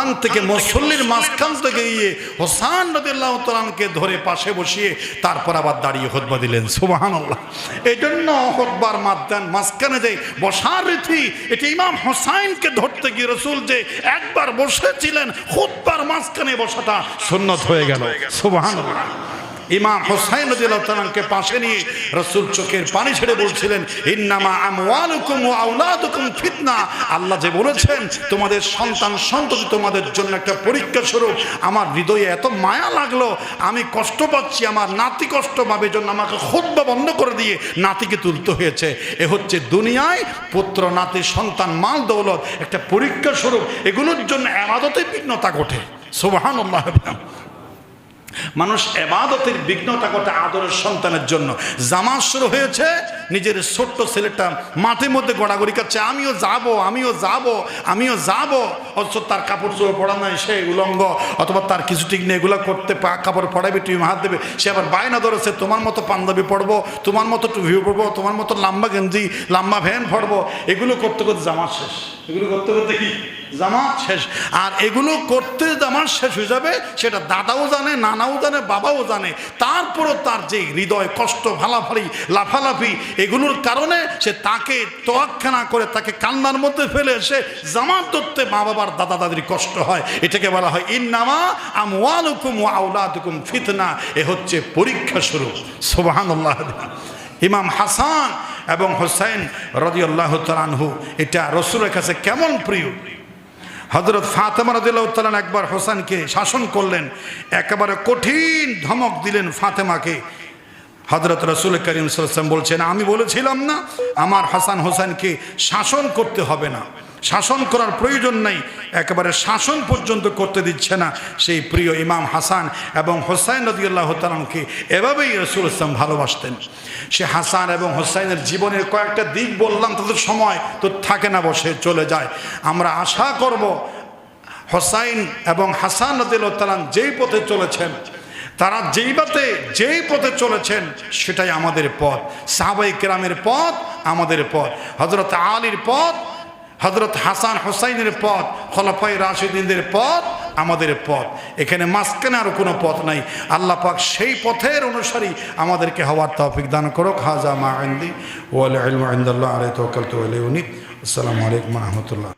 ওখান থেকে মুসল্লির মাঝখান থেকে গিয়ে হোসান রদুল্লাহ তালানকে ধরে পাশে বসিয়ে তারপর আবার দাঁড়িয়ে হোদবা দিলেন। সুবাহান আল্লাহ এই জন্য হোদবার মাধ্যান মাঝখানে যে বসার রীতি, এটি ইমাম হোসাইনকে ধরতে গিয়ে রসুল যে একবার বসেছিলেন হোদবার মাঝখানে বসাটা সুন্নত হয়ে গেল। সুবাহান আল্লাহ ইমাম হোসাইন রাদিয়াল্লাহু পাশে নিয়ে রসুল চোখের পানি ছেড়ে বলছিলেন, ইন্নামা আমওয়ালুকুম ওয়া ফিতনা। আল্লাহ যে বলেছেন, তোমাদের সন্তান সন্ততি তোমাদের জন্য একটা পরীক্ষা স্বরূপ। আমার হৃদয়ে এত মায়া লাগল, আমি কষ্ট পাচ্ছি, আমার নাতি কষ্ট পাবে জন্য আমাকে খুদ্া বন্ধ করে দিয়ে নাতিকে তুলতে হয়েছে। এ হচ্ছে দুনিয়ায় পুত্র, নাতি, সন্তান, মাল, দৌলত, একটা পরীক্ষা স্বরূপ। এগুলোর জন্য আবাদতে বিঘ্নতা ঘটে। সুবাহান মানুষ এবাদতের বিঘ্নতা ঘটে আদরের সন্তানের জন্য। জামাত শুরু হয়েছে, নিজের ছোট্ট ছেলেটা মাঠের মধ্যে গড়াগড়ি কাচ্ছে আমিও যাব আমিও যাব আমিও যাব। অথচ তার কাপড় চোপড় পড়া নাই, সে উলঙ্গ। অথবা তার কিছু ঠিক নেই, এগুলো করতে কাপড় পড়াবে তুমি হাত দেবে। সে আবার বায়না ধরেছে, তোমার মতো পাঞ্জাবি পড়ব তোমার মতো টুপি পড়ব তোমার মতো লম্বা গেঞ্জি, লম্বা ভ্যান পড়ব এগুলো করতে করতে জামাত শেষ। এগুলো করতে করতে কি? জামাত শেষ। আর এগুলো করতে জামাত শেষ হয়ে যাবে, সেটা দাদাও জানে, নানাও জানে বাবাও জানে, তারপরও তার যে হৃদয়, কষ্ট ভালাফালি লাফালাফি, এগুলোর কারণে সে তাকে তোয়াক্ষা করে তাকে কান্নার মধ্যে ফেলে এসে জামাত ধরতে মা বাবার দাদা দাদির কষ্ট হয়। এটাকে বলা হয় ইন্নামা আমওয়ালুকুম ওয়া আওলাদুকুম ফিতনা। এ হচ্ছে পরীক্ষা শুরু। সুবহানাল্লাহ। ইমাম হাসান এবং হোসাইন রদিয়াল্লাহ তালানহু এটা রসুলের কাছে কেমন প্রিয়? হজরত ফাতেমা রদিল্লাহতালান একবার হোসেনকে শাসন করলেন, একেবারে কঠিন ধমক দিলেন ফাতেমাকে। হজরত রসুল করিম সাল্লাম বলছেন, আমি বলেছিলাম না, আমার হাসান হোসেনকে শাসন করতে হবে না। শাসন করার প্রয়োজন নেই। একেবারে শাসন পর্যন্ত করতে দিচ্ছে না। সেই প্রিয় ইমাম হাসান এবং হোসাইন রদিউল্লাহ তালামকে এভাবেই রসুল ইসলাম ভালোবাসতেন। সে হাসান এবং হোসাইনের জীবনের কয়েকটা দিক বললাম, তাদের সময় তো থাকে না বসে, চলে যায়। আমরা আশা করব হোসাইন এবং হাসান রদিউল্লাহ তালাম যেই পথে চলেছেন, তারা যেই পথে যেই পথে চলেছেন, সেটাই আমাদের পথ। সাহাবাই কেরামের পথ আমাদের পথ। হজরত আলীর পথ হজরত হাসান হোসাইনের পথ খলাফাই রাশিদিনদের পথ আমাদের পথ। এখানে মাঝখানে আর কোনো পথ নাই। আল্লাহ পাক সেই পথের অনুসারী আমাদেরকে হওয়ার তৌফিক দান করো খাজা মাহিন্দি ওয়াল ইলমু ইনদাল্লাহ, আলাইহি তাওয়াক্কালতু আলাইহি আসসালামু আলাইকুম রাহমাতুল্লাহ।